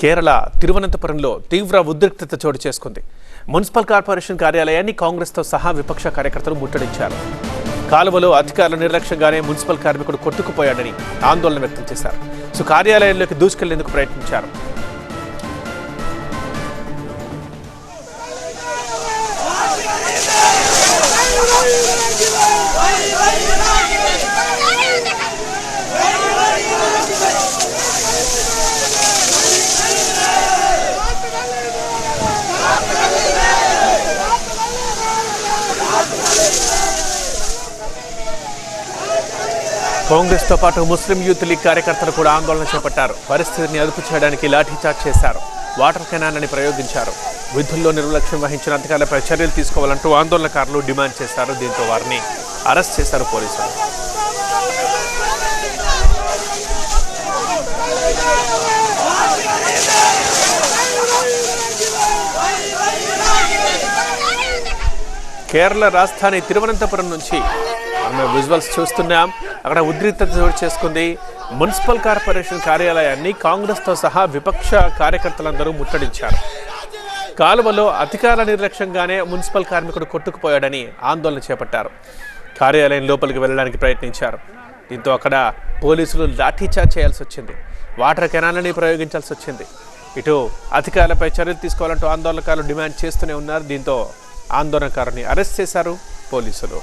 కేరళ తిరువనంతపురంలో తీవ్ర ఉద్రిక్తత చోటు చేసుకుంది. మున్సిపల్ కార్పొరేషన్ కార్యాలయాన్ని కాంగ్రెస్తో సహా విపక్ష కార్యకర్తలు ముట్టడించారు. కాలువలో అధికారుల నిర్లక్ష్యంగానే మున్సిపల్ కార్మికుడు కొట్టుకుపోయాడని ఆందోళన వ్యక్తం చేశారు. సో కార్యాలయంలోకి దూసుకెళ్ళేందుకు ప్రయత్నించారు. కాంగ్రెస్తో పాటు ముస్లిం యూత్ లీగ్ కార్యకర్తలు కూడా ఆందోళన చేపట్టారు. పరిస్థితిని అదుపు చేయడానికి లాఠీచార్జ్ చేశారు. వాటర్ కెనాన్ని ప్రయోగించారు. విధుల్లో నిర్లక్ష్యం వహించిన అధికారులపై చర్యలు తీసుకోవాలంటూ ఆందోళనకారులు డిమాండ్ చేశారు. దీంతో వారిని అరెస్ట్ చేశారు పోలీసులు. కేరళ రాజధాని తిరువనంతపురం నుంచి మనం విజువల్స్ చూస్తున్నాం. అక్కడ ఉద్రిక్తత చోటు చేసుకుంది. మున్సిపల్ కార్పొరేషన్ కార్యాలయాన్ని కాంగ్రెస్తో సహా విపక్ష కార్యకర్తలందరూ ముట్టడించారు. కాలువలో అధికార నిర్లక్ష్యంగానే మున్సిపల్ కార్మికుడు కొట్టుకుపోయాడని ఆందోళన చేపట్టారు. కార్యాలయం లోపలికి వెళ్ళడానికి ప్రయత్నించారు. దీంతో అక్కడ పోలీసులు లాఠీచార్జ్ చేయాల్సి వచ్చింది. వాటర్ కెనాలని ప్రయోగించాల్సి వచ్చింది. ఇటు అధికారులపై చర్యలు తీసుకోవాలంటూ ఆందోళనకారులు డిమాండ్ చేస్తూనే ఉన్నారు. దీంతో ఆందోళనకారుని అరెస్ట్ చేశారు పోలీసులు.